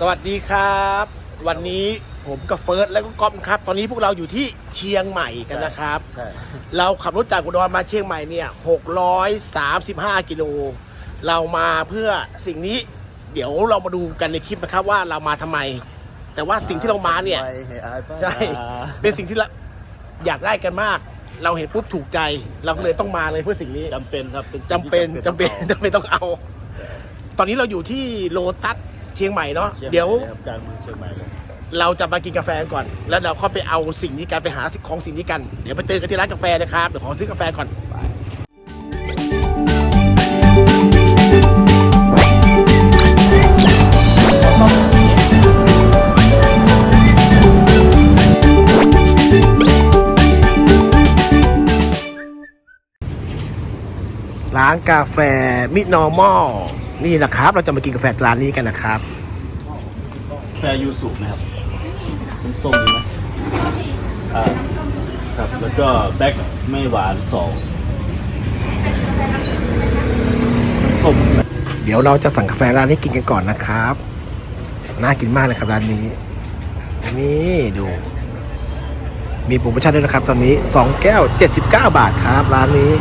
สวัสดีครับ วันนี้ผมกับเฟิร์สแล้วก็ก๊อฟครับ ตอนนี้พวกเราอยู่ที่เชียงใหม่กันนะครับ ใช่ เราขับรถจากอุดรมาเชียงใหม่เนี่ย635 กิโล เรามาเพื่อสิ่งนี้เดี๋ยวเรามาดูกันในคลิปนะครับว่าเรามาทำไม แต่ว่าสิ่งที่เรามาเนี่ย ไปให้อายป้าใช่ เป็นสิ่งที่เราอยากได้กันมาก เราเห็นปุ๊บถูกใจ เราก็เลยต้องมาเลยเพื่อสิ่งนี้จำเป็นครับเป็นสิ่จำงที่เป็นจำเป็นจำเป็นต้องเอา ตอนนี้เราอยู่ที่โลตัส เชียงใหม่เนาะชีงใหม่เดี๋ยวครับกลางเมืองเชียงใหม่เลยเราจะมากินกาแฟก่อน แล้วเราเข้าไปเอาสิ่งนี้กันไปหาของสิ่งนี้กัน เดี๋ยวไปเจอกันที่ร้านกาแฟนะครับเดี๋ยวขอซื้อกาแฟก่อนร้านกาแฟมินอร์มอล นี่นะครับ เราจะมากินกาแฟร้านนี้กันนะครับแฟยูสุนะครับส้มๆดีไหมอ่าครับแล้วก็แบ็คไม่หวานสองส้มเดี๋ยวเราจะสั่งกาแฟร้านนี้กินกันก่อนนะครับ น่ากินมากเลยครับร้านนี้ นี่ดู มีโปรโมชั่นด้วยนะครับ ตอนนี้ 2 แก้ว 79 บาทครับ ร้านนี้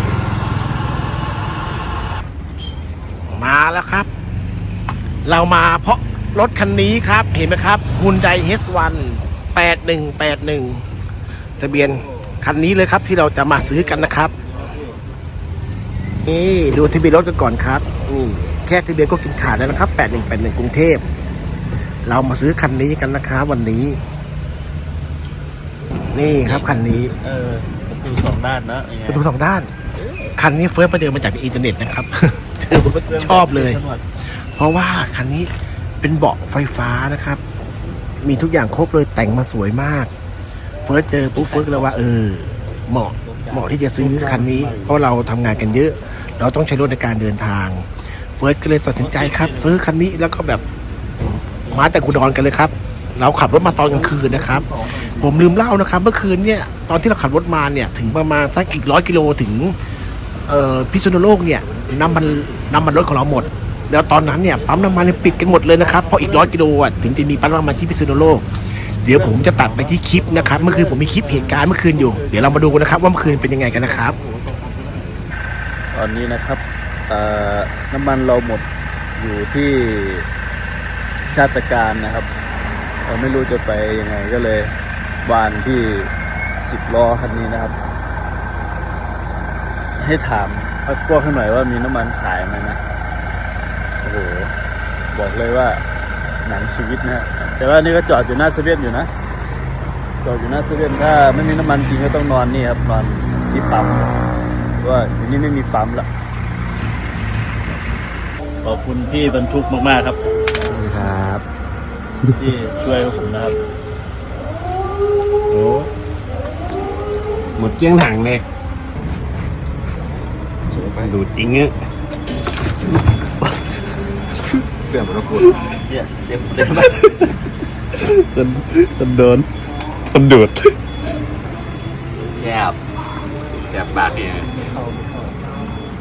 มาแล้วครับ เรามาเพราะรถคันนี้ครับ เห็นไหมครับ Hyundai H1 8181 ทะเบียนคันนี้เลยครับที่เราจะมาซื้อกันนะครับ นี่ดูทะเบียนรถกันก่อนครับนี่แค่ทะเบียนก็กินขาดแล้วนะครับ 8181 กรุงเทพ เรามาซื้อคันนี้กันนะครับวันนี้ นี่ครับคันนี้เออประตูสองด้านนะยังไงประตูสองด้าน คันนี้เฟิร์สไปเจอมาจากในอินเทอร์เน็ตนะครับ เจอชอบเลย เพราะว่าคันนี้เป็นเบาะไฟฟ้านะครับ มีทุกอย่างครบเลยแต่งมาสวยมาก เฟิร์สเจอปุ๊บเฟิร์สก็เลยว่าเออเหมาะเหมาะที่จะซื้อคันนี้ เพราะเราทำงานกันเยอะ เราต้องใช้รถในการเดินทาง เฟิร์สก็เลยตัดสินใจครับ ซื้อคันนี้แล้วก็แบบมาจากกุดรกันเลยครับ เราขับรถมาตอนกลางคืนนะครับ ผมลืมเล่านะครับ เมื่อคืนเนี่ยตอนที่เราขับรถมาเนี่ย ถึงประมาณสักอีกร้อยกิโลถึง เอ่อพิษณุโลกเนี่ยน้ำมัน น้ำมันรถของเราหมด แล้วตอนนั้นเนี่ยปั๊มน้ำมันเนี่ยปิดกันหมดเลยนะครับเพราะอีกร้อยกิโลอะถึงจะมีปั๊มน้ำมันที่พิษณุโลกเดี๋ยวผมจะตัดไปที่คลิปนะครับ เมื่อคืนผมมีคลิปเหตุการณ์เมื่อคืนอยู่ เดี๋ยวเรามาดูกันนะครับ ว่าเมื่อคืนเป็นยังไงกันนะครับ ตอนนี้นะครับน้ำมันเราหมดอยู่ที่ชาติการนะครับ เราไม่รู้จะไปยังไงก็เลยวานที่สิบล้อคันนี้นะครับ ให้ถาม พักพวกให้หน่อยว่ามีน้ำมันขายไหมนะโอ้โหบอกเลยว่าหนังชีวิตนะฮะแต่ว่านี่ก็จอดอยู่หน้าเซเว่นอยู่นะจอดอยู่หน้าเซเว่นถ้าไม่มีน้ำมันจริงก็ต้องนอนนี่ครับนอนที่ปั๊มเพราะว่าอยู่นี่ไม่มีปั๊มละขอบคุณพี่บรรทุกมากๆครับครับที่ช่วยผมนะครับโอ้หมดเกี้ยงถังเลย ดูจริงอะเปลี่ยนมันพูดเนี่ยเต็มเต็มมันมันโดนมันดูดแซ่บแซ่บปากเนี่ย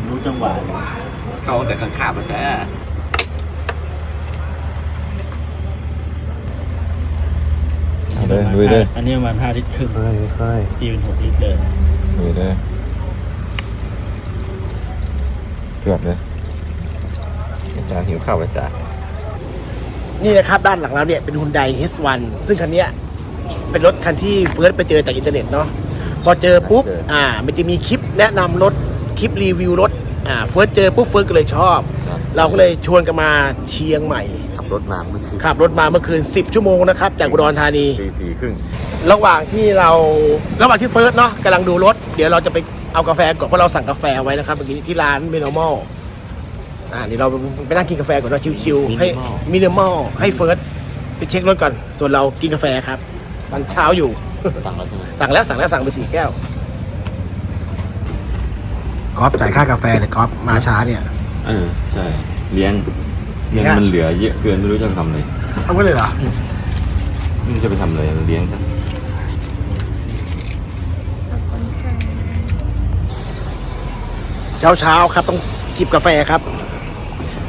รู้จังหวะเข้าแต่ข้างขามันแต่เอาเลยลุยเลยอันนี้ประมาณห้าลิตรครึ่งค่อยค่อยตีเป็นหกลิตรเลยลุยเลย จวดเลยอาจารย์หิวข้าวอาจารย์นี่นะครับด้านหลังเราเนี่ยเป็น Hyundai H1 ซึ่งคันเนี้ยเป็นรถคันที่เฟิร์สไปเจอจากอินเทอร์เน็ตเนาะพอเจอปุ๊บอ่า มันจะมีคลิปแนะนำรถคลิปรีวิวรถอ่าเฟิร์สเจอปุ๊บเฟิร์สก็เลยชอบ เราก็เลยชวนกันมาเชียงใหม่ ขับรถมาเมื่อคืนขับรถมาเมื่อคืน 10 ชั่วโมงนะครับ จากอุดรธานีตีสี่ครึ่งระหว่างที่เราระหว่างที่เฟิร์สเนาะกำลังดูรถ เดี๋ยวเราจะไป เอากาแฟก่อนเพราะเราสั่งกาแฟไว้นะครับเมื่อกี้ที่ร้านมิน i มอลอ่าเดี๋ยวเราไปนั่งกินกาแฟก่อนเนาะชิวๆให้มิน i มอลให้เฟิร์สไปเช็ครถก่อน ส่วนเรากินกาแฟครับตอนเช้าอยู่ สั่งแล้วใช่ไหมสั่งแล้วสั่งแล้วสั่งไปสี่แก้วก๊อฟจ่ายค่ากาแฟเลยก๊อฟมาช้าเนี่ย เออใช่เลี้ยงเลี้ยงเนี่ย มันเหลือเยอะเกินไม่รู้จะทำอะไรทำกันเลยเหรอ ไม่รู้จะไปทำอะไรเลี้ยงซะ ช้าเช้าๆครับ ต้องจิบกาแฟครับ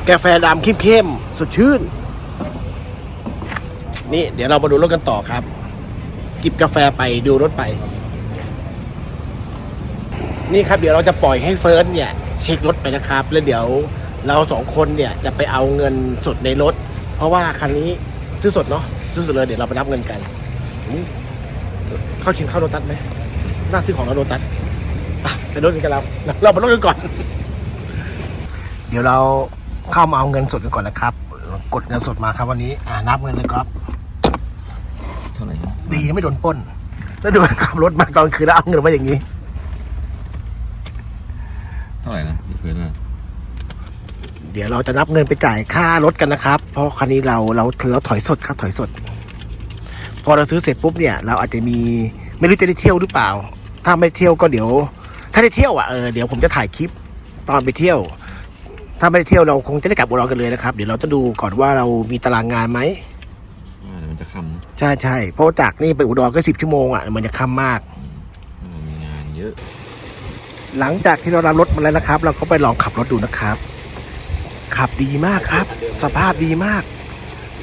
กาแฟดำเข้มๆสดชื่น นี่เดี๋ยวเรามาดูรถกันต่อครับ จิบกาแฟไปดูรถไป นี่ครับเดี๋ยวเราจะปล่อยให้เฟิร์สเนี่ย เช็ครถไปนะครับ แล้วเดี๋ยวเราสองคนเนี่ยจะไปเอาเงินสดในรถ เพราะว่าคันนี้ซื้อสดเนาะซื้อสดเลยเดี๋ยวเราไปรับเงินกัน เข้าชิงเข้าโรตัสไหมน่าซื้อของแล้วโรตัส ไปรถกันกันเราเราไปรถกันก่อน เดี๋ยวเราเข้ามาเอาเงินสดกันก่อนนะครับ กดเงินสดมาครับวันนี้ อ่านับเงินเลยครับเท่าไหร่นะดีนะไม่โดนปล้น แล้วดูขับรถมาตอนคืนแล้วเอาเงินมาอย่างนี้ เท่าไหร่นะที่เฟิร์นว่าเดี๋ยวเราจะนับเงินไปจ่ายค่ารถกันนะครับ เพราะคันนี้เราเราเราถอยสดครับ ถอยสด พอเราซื้อเสร็จปุ๊บเนี่ย เราอาจจะมีไม่รู้จะได้เที่ยวหรือเปล่า ถ้าไม่เที่ยวก็เดี๋ยว ถ้าได้เที่ยวอะเออเดี๋ยวผมจะถ่ายคลิปตอนไปเที่ยว ถ้าไม่ได้เที่ยวเราคงจะได้กลับอุดรกันเลยนะครับ เดี๋ยวเราจะดูก่อนว่าเรามีตารางงานไหมว่าเดี๋ยวมันจะค่ำนะใช่ใช่เพราะว่าจากนี่ไปอุดรก็สิบชั่วโมงอะมันจะค่ำมากมันมีงานเยอะ หลังจากที่เรารับรถมาแล้วนะครับ เราก็ไปลองขับรถดูนะครับ ขับดีมากครับ สภาพดีมาก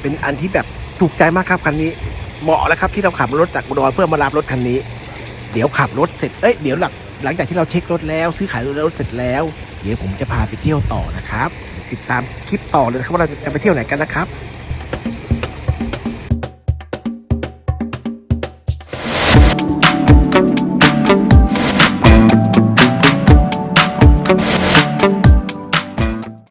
เป็นอันที่แบบถูกใจมากครับคันนี้ เหมาะแล้วครับที่เราขับรถจากอุดรเพื่อมารับรถคันนี้ เดี๋ยวขับรถเสร็จเอ้ยเดี๋ยวหลัง หลังจากที่เราเช็ครถแล้ว ซื้อขายรถเสร็จแล้ว เดี๋ยวผมจะพาไปเที่ยวต่อนะครับ ติดตามคลิปต่อเลยนะครับว่าเราจะไปเที่ยวไหนกันนะครับ